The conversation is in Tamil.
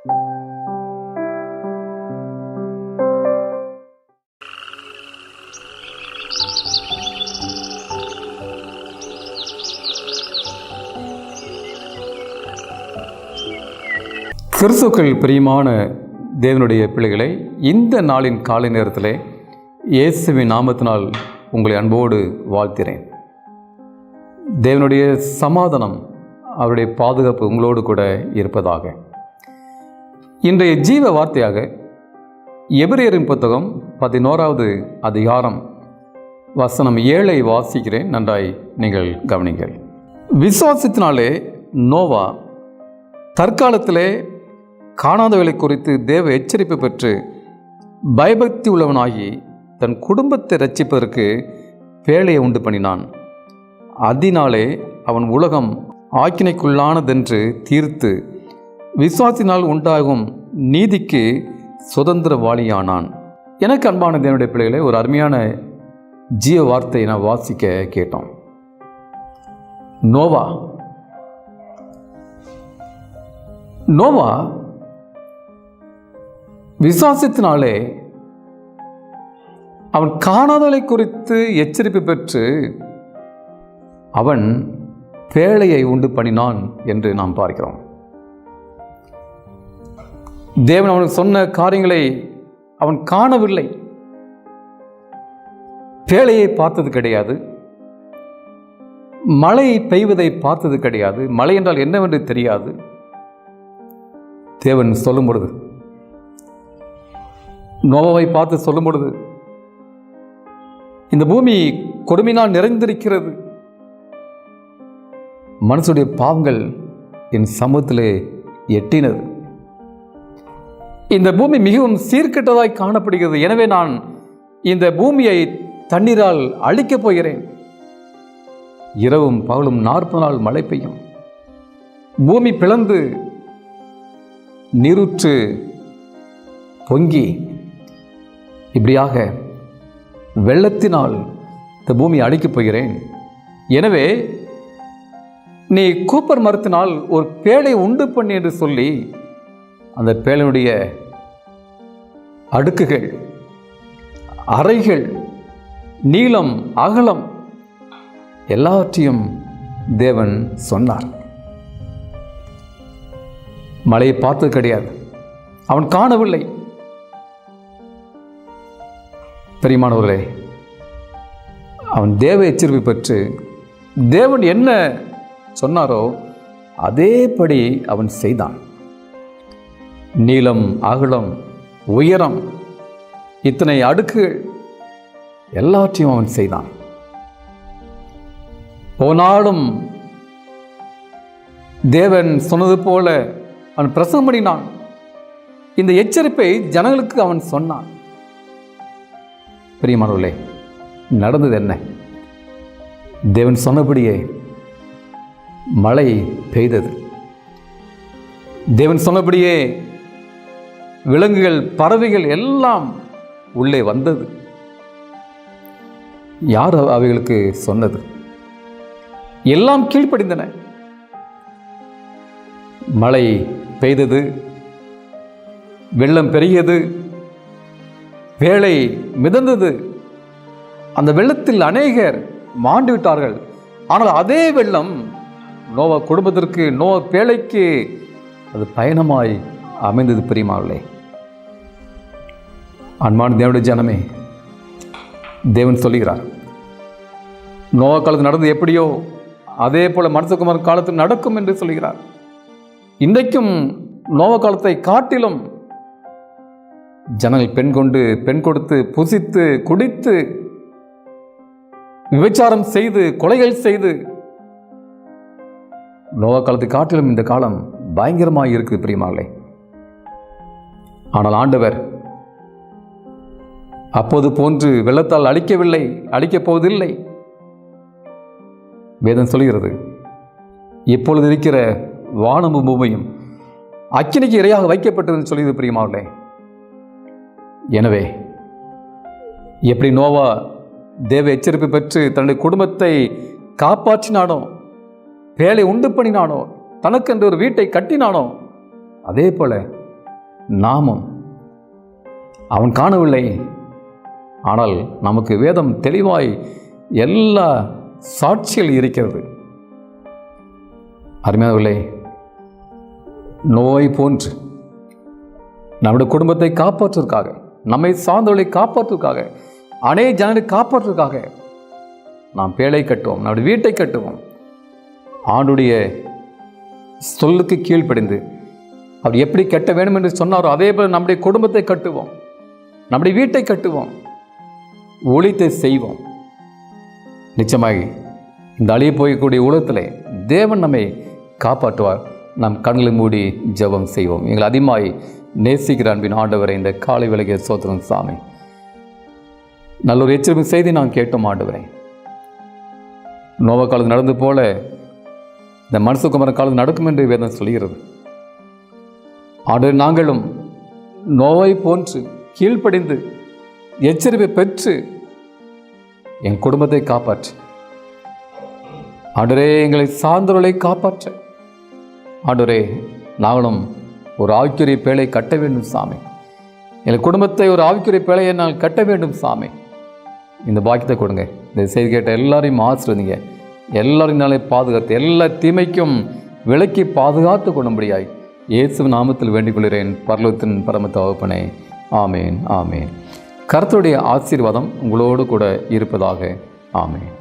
கிறிஸ்துக்கள் பிரியமான தேவனுடைய பிள்ளைகளை இந்த நாளின் காலை நேரத்தில் இயேசுவின் நாமத்தினால் உங்களை அன்போடு வாழ்த்திறேன் தேவனுடைய சமாதானம் அவருடைய பாதுகாப்பு உங்களோடு கூட இருப்பதாக. இன்றைய ஜீவ வார்த்தையாக எபிரேயரின் புத்தகம் பதினோராவது அதிகாரம். வசனம் ஏழை வாசிக்கிறேன். நன்றாய் நீங்கள் கவனிங்கள். விசுவாசத்தினாலே நோவா தற்காலத்திலே காணாதவர்களை குறித்து தேவ எச்சரிப்பு பெற்று பயபக்தி உள்ளவனாகி தன் குடும்பத்தை ரட்சிப்பதற்கு வேலையை உண்டு பண்ணினான். அதனாலே அவன் உலகம் ஆக்கினைக்குள்ளானதென்று தீர்த்து விசுவாசினால் உண்டாகும் நீதிக்கு சுதந்திரவாளியானான். எனக்கு அன்பான தேவனுடைய பிள்ளைகளே ஒரு அருமையான ஜீவ வார்த்தையை நான் வாசிக்க கேட்டோம். நோவா. நோவா விசுவாசத்தினாலே அவன் காணாதலை குறித்து எச்சரிப்பு பெற்று அவன் பேழையை உண்டு பண்ணினான் என்று நாம் பார்க்கிறோம். தேவன் அவனுக்கு சொன்ன காரியங்களை அவன் காணவில்லை. பேழையை பார்த்தது கிடையாது. மழை பெய்வதை பார்த்தது கிடையாது. மழை என்றால் என்னவென்று தெரியாது. தேவன் சொல்லும் பொழுது நோவாவை பார்த்து சொல்லும் பொழுது இந்த பூமி கொடுமையினால் நிறைந்திருக்கிறது. மனசுடைய பாவங்கள் என் சமூகத்திலே எட்டினது. இந்த பூமி மிகவும் சீர்கெட்டதாய் காணப்படுகிறது. எனவே நான் இந்த பூமியை தண்ணீரால் அழிக்கப் போகிறேன். இரவும் பகலும் நாற்பது நாள் மழை பெய்யும். பூமி பிளந்து நீருற்று பொங்கி. இப்படியாக வெள்ளத்தினால் இந்த பூமி அழிக்கப் போகிறேன். எனவே நீ கூப்பர் மரத்தினால் ஒரு பேழை உண்டு பண்ணி என்று சொல்லி அந்த பேழனுடைய அடுக்குகள் அறைகள் நீளம் அகலம் எல்லாவற்றையும் தேவன் சொன்னார். மலையை பார்த்தது கிடையாது. அவன் காணவில்லை. பெரியமானவர்களே அவன் தேவ எச்சரிப்பை பெற்று தேவன் என்ன சொன்னாரோ அதேபடி அவன் செய்தான். நீளம் அகலம் உயரம் இத்தனை அடுக்குகள் எல்லாற்றையும் அவன் செய்தான். போனாலும் தேவன் சொன்னது போல அவன் பிரசவம் பண்ணினான். இந்த எச்சரிப்பை ஜனங்களுக்கு அவன் சொன்னான். பிரியமானவர்களே நடந்தது என்ன? தேவன் சொன்னபடியே மழை பெய்தது. தேவன் சொன்னபடியே விலங்குகள் பறவைகள் எல்லாம் உள்ளே வந்தது. யார் அவைகளுக்கு சொன்னது? எல்லாம் கீழ்ப்படிந்தன. மழை பெய்தது வெள்ளம் பெருகியது வேலை மிதந்தது. அந்த வெள்ளத்தில் அநேகர் மாண்டு விட்டார்கள். ஆனால் அதே வெள்ளம் நோவ குடும்பத்திற்கு நோவ பேழைக்கு அது பயணமாய் அமைந்தது பிரியமாவளே அன்பான தேவனுடைய ஜனமே தேவன் சொல்லுகிறார் நோவ காலத்தில் நடந்தது எப்படியோ அதே போல மனசுக்குமார் காலத்தில் நடக்கும் என்று சொல்கிறார் இன்றைக்கும் நோவ காலத்தை காட்டிலும் ஜனங்கள் பெண் கொண்டு பெண் கொடுத்து புசித்து குடித்து விபச்சாரம் செய்து கொலைகள் செய்து நோவ காலத்தை காட்டிலும் இந்த காலம் பயங்கரமாக இருக்குது பிரியமாங்களே ஆனால் ஆண்டவர் அப்போது போன்று வெள்ளத்தால் அழிக்கவில்லை அழிக்கப் போவதில்லை. வேதம் சொல்கிறது இப்பொழுது இருக்கிற வானமும் பூமியும் அக்கினிக்கு இரையாக வைக்கப்பட்டதுன்னு சொல்லியது பிரியமாவில்லை எனவே எப்படி நோவா தேவ எச்சரிப்பு பெற்று தன்னுடைய குடும்பத்தை காப்பாற்றினானோ வேலை உண்டு பண்ணினானோ தனக்கென்று ஒரு வீட்டை கட்டினானோ அதே போல நாமம் அவன் காணவில்லை. ஆனால் நமக்கு வேதம் தெளிவாய் எல்லா சாட்சிகள் இருக்கிறது. அருமையானவர்களே நோய் போன்று நம்முடைய குடும்பத்தை காப்பாற்றுவதற்காக நம்மை சார்ந்தவர்களை காப்பாற்றுவதற்காக அநேக ஜனங்களை காப்பாற்றுவதற்காக நாம் பேழை கட்டுவோம் நம்முடைய வீட்டை கட்டுவோம். ஆண்டுடைய சொல்லுக்கு கீழ்ப்படிந்து அவர் எப்படி கட்ட வேண்டும் என்று சொன்னாரோ அதே போல் நம்முடைய குடும்பத்தை கட்டுவோம். நம்முடைய வீட்டை கட்டுவோம். ஒழித்தை செய்வோம். நிச்சயமாக இந்த அழிய போய்க்கூடிய உலகத்தில் தேவன் நம்மை காப்பாற்றுவார். நம் கண்களை மூடி ஜெபம் செய்வோம். எங்களை அதிகமாய் நேசிக்கிற அன்பின் ஆண்டவரை இந்த காலை விலகிய சோதரன் சாமி. நல்ல ஒரு எச்சரிக்கை செய்தி நான் கேட்டோம் ஆண்டவரை. நோவ காலத்து நடந்து போல இந்த மனசுக்குமரன் காலத்து நடக்கும் என்று வேதம் சொல்கிறது. ஆண்டவர் நாங்களும் நோவை போன்று கீழ்ப்படிந்து எச்சரிப்பை பெற்று என் குடும்பத்தை காப்பாற்று. ஆண்டரே எங்களை சார்ந்தவர்களை காப்பாற்ற. ஆண்டரே நாங்களும் ஒரு ஆவிக்குரிய பேழை கட்ட வேண்டும் சாமி. எங்கள் குடும்பத்தை ஒரு ஆவிக்குரிய பேழையை நாங்கள் கட்ட வேண்டும் சாமி. இந்த பாக்கியத்தை கொடுங்க. இந்த செய்தி கேட்ட எல்லாரையும் ஆசிர்வதிங்க. எல்லாரையும் நாளை பாதுகாத்து எல்லா தீமைக்கும் விலக்கி பாதுகாத்து கொள்ளும்படியாய் இயேசு நாமத்தில் வேண்டிக் கொள்கிறேன் பரலோகத்தின் பரம ஆமேன் ஆமேன். கருத்துடைய ஆசீர்வாதம் உங்களோடு கூட இருப்பதாக. ஆமேன்.